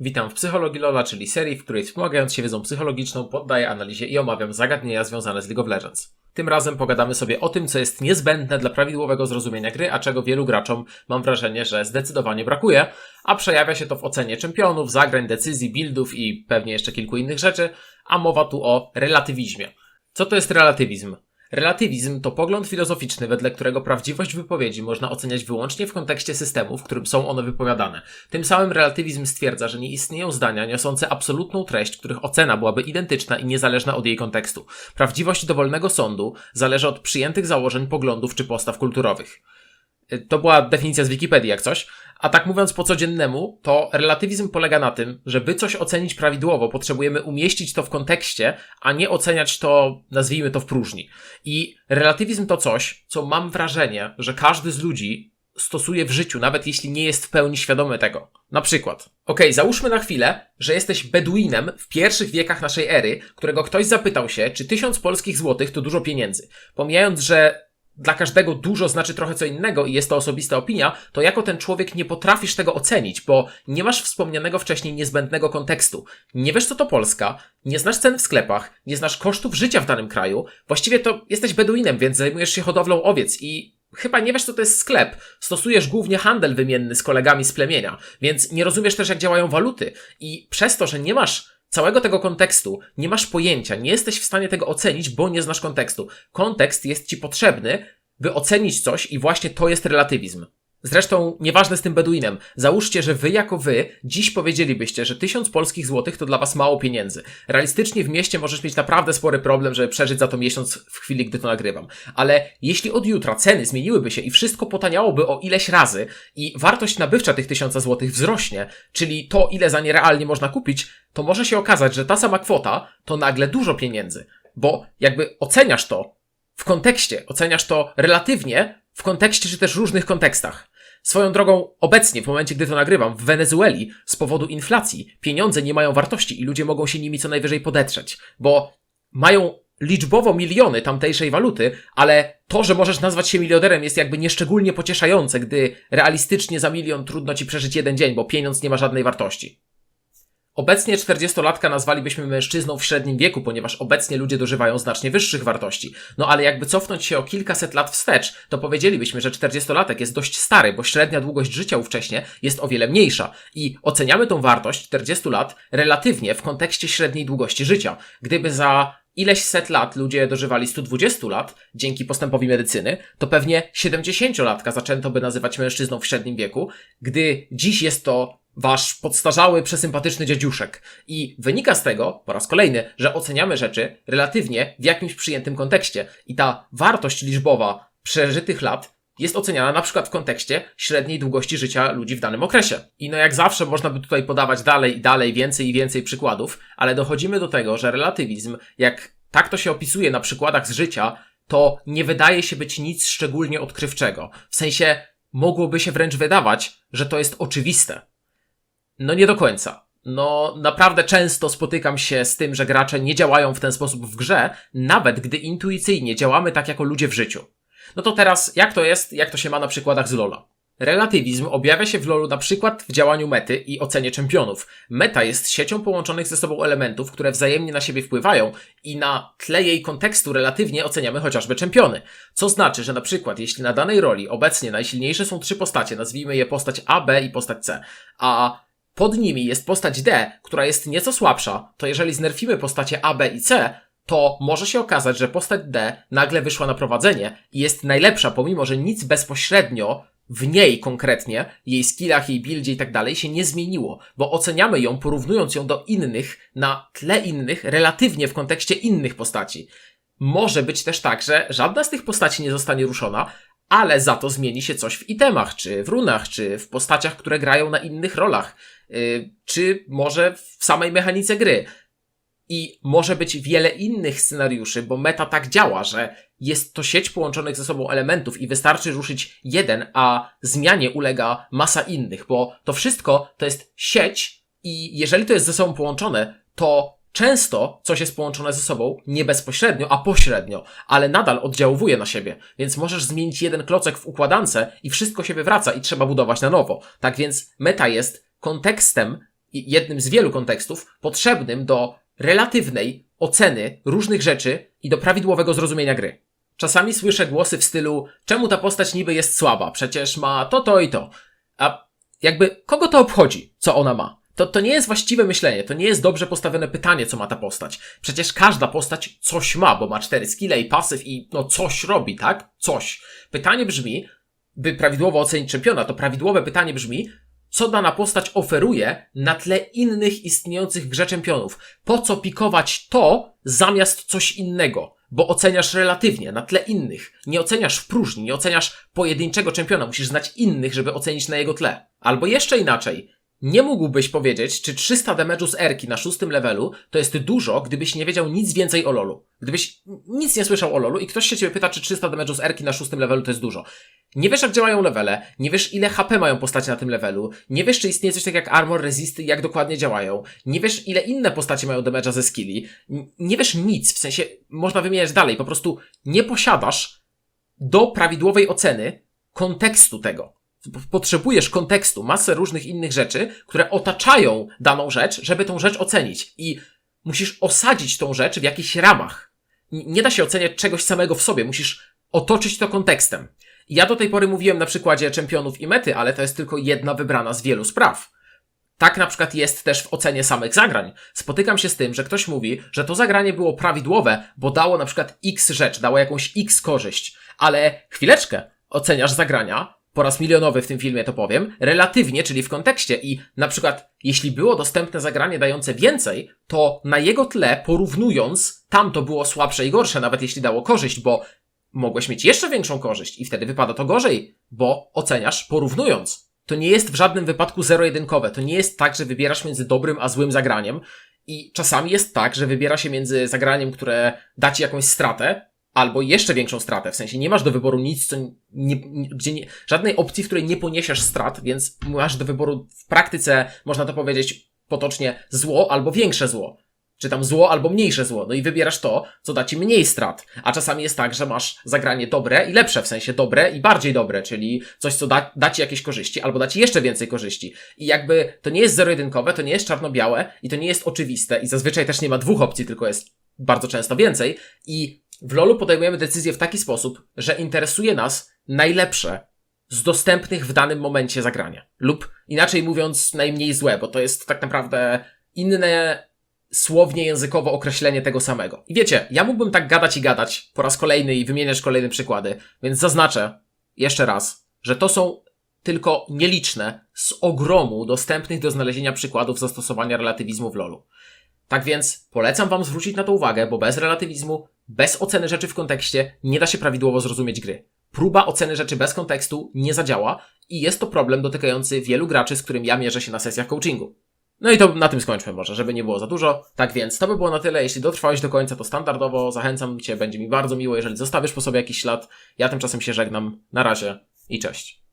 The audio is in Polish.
Witam w Psychologii Lola, czyli serii, w której wspomagając się wiedzą psychologiczną, poddaję analizie i omawiam zagadnienia związane z League of Legends. Tym razem pogadamy sobie o tym, co jest niezbędne dla prawidłowego zrozumienia gry, a czego wielu graczom mam wrażenie, że zdecydowanie brakuje, a przejawia się to w ocenie czempionów, zagrań, decyzji, buildów i pewnie jeszcze kilku innych rzeczy, a mowa tu o relatywizmie. Co to jest relatywizm? Relatywizm to pogląd filozoficzny, wedle którego prawdziwość wypowiedzi można oceniać wyłącznie w kontekście systemu, w którym są one wypowiadane. Tym samym relatywizm stwierdza, że nie istnieją zdania niosące absolutną treść, których ocena byłaby identyczna i niezależna od jej kontekstu. Prawdziwość dowolnego sądu zależy od przyjętych założeń, poglądów czy postaw kulturowych. To była definicja z Wikipedii, jak coś. A tak mówiąc po codziennemu, to relatywizm polega na tym, że by coś ocenić prawidłowo, potrzebujemy umieścić to w kontekście, a nie oceniać to, nazwijmy to w próżni. I relatywizm to coś, co mam wrażenie, że każdy z ludzi stosuje w życiu, nawet jeśli nie jest w pełni świadomy tego. Na przykład, okej, załóżmy na chwilę, że jesteś Beduinem w pierwszych wiekach naszej ery, którego ktoś zapytał się, czy tysiąc polskich złotych to dużo pieniędzy. Pomijając, że dla każdego dużo znaczy trochę co innego i jest to osobista opinia, to jako ten człowiek nie potrafisz tego ocenić, bo nie masz wspomnianego wcześniej niezbędnego kontekstu. Nie wiesz, co to Polska, nie znasz cen w sklepach, nie znasz kosztów życia w danym kraju. Właściwie to jesteś Beduinem, więc zajmujesz się hodowlą owiec i chyba nie wiesz, co to jest sklep. Stosujesz głównie handel wymienny z kolegami z plemienia, więc nie rozumiesz też, jak działają waluty. I przez to, że nie masz całego tego kontekstu, nie masz pojęcia, nie jesteś w stanie tego ocenić, bo nie znasz kontekstu. Kontekst jest ci potrzebny, by ocenić coś i właśnie to jest relatywizm. Zresztą nieważne z tym Beduinem. Załóżcie, że wy jako wy dziś powiedzielibyście, że tysiąc polskich złotych to dla was mało pieniędzy. Realistycznie w mieście możesz mieć naprawdę spory problem, żeby przeżyć za to miesiąc w chwili, gdy to nagrywam. Ale jeśli od jutra ceny zmieniłyby się i wszystko potaniałoby o ileś razy i wartość nabywcza tych tysiąca złotych wzrośnie, czyli to ile za nie realnie można kupić, to może się okazać, że ta sama kwota to nagle dużo pieniędzy. Bo jakby oceniasz to w kontekście, oceniasz to relatywnie w kontekście czy też różnych kontekstach. Swoją drogą, obecnie, w momencie, gdy to nagrywam, w Wenezueli z powodu inflacji pieniądze nie mają wartości i ludzie mogą się nimi co najwyżej podetrzeć, bo mają liczbowo miliony tamtejszej waluty, ale to, że możesz nazwać się milionerem jest jakby nieszczególnie pocieszające, gdy realistycznie za milion trudno ci przeżyć jeden dzień, bo pieniądz nie ma żadnej wartości. Obecnie 40-latka nazwalibyśmy mężczyzną w średnim wieku, ponieważ obecnie ludzie dożywają znacznie wyższych wartości. No ale jakby cofnąć się o kilkaset lat wstecz, to powiedzielibyśmy, że 40-latek jest dość stary, bo średnia długość życia ówcześnie jest o wiele mniejsza. I oceniamy tą wartość 40 lat relatywnie w kontekście średniej długości życia. Gdyby za ileś set lat ludzie dożywali 120 lat dzięki postępowi medycyny, to pewnie 70-latka zaczęto by nazywać mężczyzną w średnim wieku, gdy dziś jest to wasz podstarzały, przesympatyczny dziadziuszek. I wynika z tego, po raz kolejny, że oceniamy rzeczy relatywnie w jakimś przyjętym kontekście. I ta wartość liczbowa przeżytych lat jest oceniana na przykład w kontekście średniej długości życia ludzi w danym okresie. I no jak zawsze można by tutaj podawać dalej i dalej więcej i więcej przykładów, ale dochodzimy do tego, że relatywizm, jak tak to się opisuje na przykładach z życia, to nie wydaje się być nic szczególnie odkrywczego. W sensie mogłoby się wręcz wydawać, że to jest oczywiste. No nie do końca. No, naprawdę często spotykam się z tym, że gracze nie działają w ten sposób w grze, nawet gdy intuicyjnie działamy tak jako ludzie w życiu. No to teraz, jak to jest, jak to się ma na przykładach z Lola? Relatywizm objawia się w LoLu na przykład w działaniu mety i ocenie czempionów. Meta jest siecią połączonych ze sobą elementów, które wzajemnie na siebie wpływają i na tle jej kontekstu relatywnie oceniamy chociażby czempiony. Co znaczy, że na przykład jeśli na danej roli obecnie najsilniejsze są trzy postacie, nazwijmy je postać A, B i postać C, a pod nimi jest postać D, która jest nieco słabsza, to jeżeli znerfimy postacie A, B i C, to może się okazać, że postać D nagle wyszła na prowadzenie i jest najlepsza, pomimo że nic bezpośrednio w niej konkretnie, jej skillach, jej buildzie i tak dalej się nie zmieniło, bo oceniamy ją porównując ją do innych, na tle innych, relatywnie w kontekście innych postaci. Może być też tak, że żadna z tych postaci nie zostanie ruszona, ale za to zmieni się coś w itemach, czy w runach, czy w postaciach, które grają na innych rolach, yy, czy może w samej mechanice gry. I może być wiele innych scenariuszy, bo meta tak działa, że jest to sieć połączonych ze sobą elementów i wystarczy ruszyć jeden, a zmianie ulega masa innych, bo to wszystko to jest sieć i jeżeli to jest ze sobą połączone, to często coś jest połączone ze sobą nie bezpośrednio, a pośrednio, ale nadal oddziałuje na siebie, więc możesz zmienić jeden klocek w układance i wszystko się wywraca i trzeba budować na nowo. Tak więc meta jest kontekstem jednym z wielu kontekstów potrzebnym do relatywnej oceny różnych rzeczy i do prawidłowego zrozumienia gry. Czasami słyszę głosy w stylu, czemu ta postać niby jest słaba, przecież ma to, to i to. A jakby kogo to obchodzi, co ona ma? To, to nie jest właściwe myślenie, to nie jest dobrze postawione pytanie, co ma ta postać. Przecież każda postać coś ma, bo ma cztery skille i pasyw i no coś robi, tak? Coś. Pytanie brzmi, by prawidłowo ocenić czempiona, to prawidłowe pytanie brzmi, co dana postać oferuje na tle innych istniejących grze czempionów. Po co pikować to zamiast coś innego? Bo oceniasz relatywnie, na tle innych. Nie oceniasz w próżni, nie oceniasz pojedynczego czempiona, musisz znać innych, żeby ocenić na jego tle. Albo jeszcze inaczej. Nie mógłbyś powiedzieć, czy 300 damage'u z Erki na szóstym levelu to jest dużo, gdybyś nie wiedział nic więcej o LoLu. Gdybyś nic nie słyszał o LoLu i ktoś się ciebie pyta, czy 300 damage'u z Erki na szóstym levelu to jest dużo. Nie wiesz, jak działają levele, nie wiesz, ile HP mają postacie na tym levelu, nie wiesz, czy istnieje coś takiego jak armor, resisty jak dokładnie działają, nie wiesz, ile inne postacie mają damage'a ze skilli, nie wiesz nic, w sensie, można wymieniać dalej, po prostu nie posiadasz do prawidłowej oceny kontekstu tego. Potrzebujesz kontekstu, masę różnych innych rzeczy, które otaczają daną rzecz, żeby tą rzecz ocenić. I musisz osadzić tą rzecz w jakichś ramach. Nie da się oceniać czegoś samego w sobie, musisz otoczyć to kontekstem. Ja do tej pory mówiłem na przykładzie czempionów i mety, ale to jest tylko jedna wybrana z wielu spraw. Tak na przykład jest też w ocenie samych zagrań. Spotykam się z tym, że ktoś mówi, że to zagranie było prawidłowe, bo dało na przykład X rzecz, dało jakąś X korzyść. Ale chwileczkę, oceniasz zagrania, po raz milionowy w tym filmie to powiem, relatywnie, czyli w kontekście i na przykład jeśli było dostępne zagranie dające więcej, to na jego tle porównując, tam to było słabsze i gorsze, nawet jeśli dało korzyść, bo mogłeś mieć jeszcze większą korzyść i wtedy wypada to gorzej, bo oceniasz porównując. To nie jest w żadnym wypadku zero-jedynkowe. To nie jest tak, że wybierasz między dobrym a złym zagraniem. I czasami jest tak, że wybiera się między zagraniem, które da ci jakąś stratę, albo jeszcze większą stratę. W sensie nie masz do wyboru nic, co nie, gdzie nie, żadnej opcji, w której nie poniesiesz strat, więc masz do wyboru w praktyce, można to powiedzieć potocznie, zło albo większe zło czy tam zło albo mniejsze zło. No i wybierasz to, co da ci mniej strat. A czasami jest tak, że masz zagranie dobre i lepsze, w sensie dobre i bardziej dobre, czyli coś, co da, da ci jakieś korzyści, albo da ci jeszcze więcej korzyści. I jakby to nie jest zero-jedynkowe, to nie jest czarno-białe i to nie jest oczywiste i zazwyczaj też nie ma dwóch opcji, tylko jest bardzo często więcej. I w LoLu podejmujemy decyzję w taki sposób, że interesuje nas najlepsze z dostępnych w danym momencie zagrania. Lub inaczej mówiąc, najmniej złe, bo to jest tak naprawdę inne słownie językowo określenie tego samego. I wiecie, ja mógłbym tak gadać i gadać po raz kolejny i wymieniać kolejne przykłady, więc zaznaczę jeszcze raz, że to są tylko nieliczne z ogromu dostępnych do znalezienia przykładów zastosowania relatywizmu w LoLu. Tak więc polecam Wam zwrócić na to uwagę, bo bez relatywizmu, bez oceny rzeczy w kontekście nie da się prawidłowo zrozumieć gry. Próba oceny rzeczy bez kontekstu nie zadziała i jest to problem dotykający wielu graczy, z którym ja mierzę się na sesjach coachingu. No i to na tym skończmy może, żeby nie było za dużo. Tak więc to by było na tyle. Jeśli dotrwałeś do końca, to standardowo zachęcam Cię, będzie mi bardzo miło, jeżeli zostawisz po sobie jakiś ślad. Ja tymczasem się żegnam. Na razie i cześć.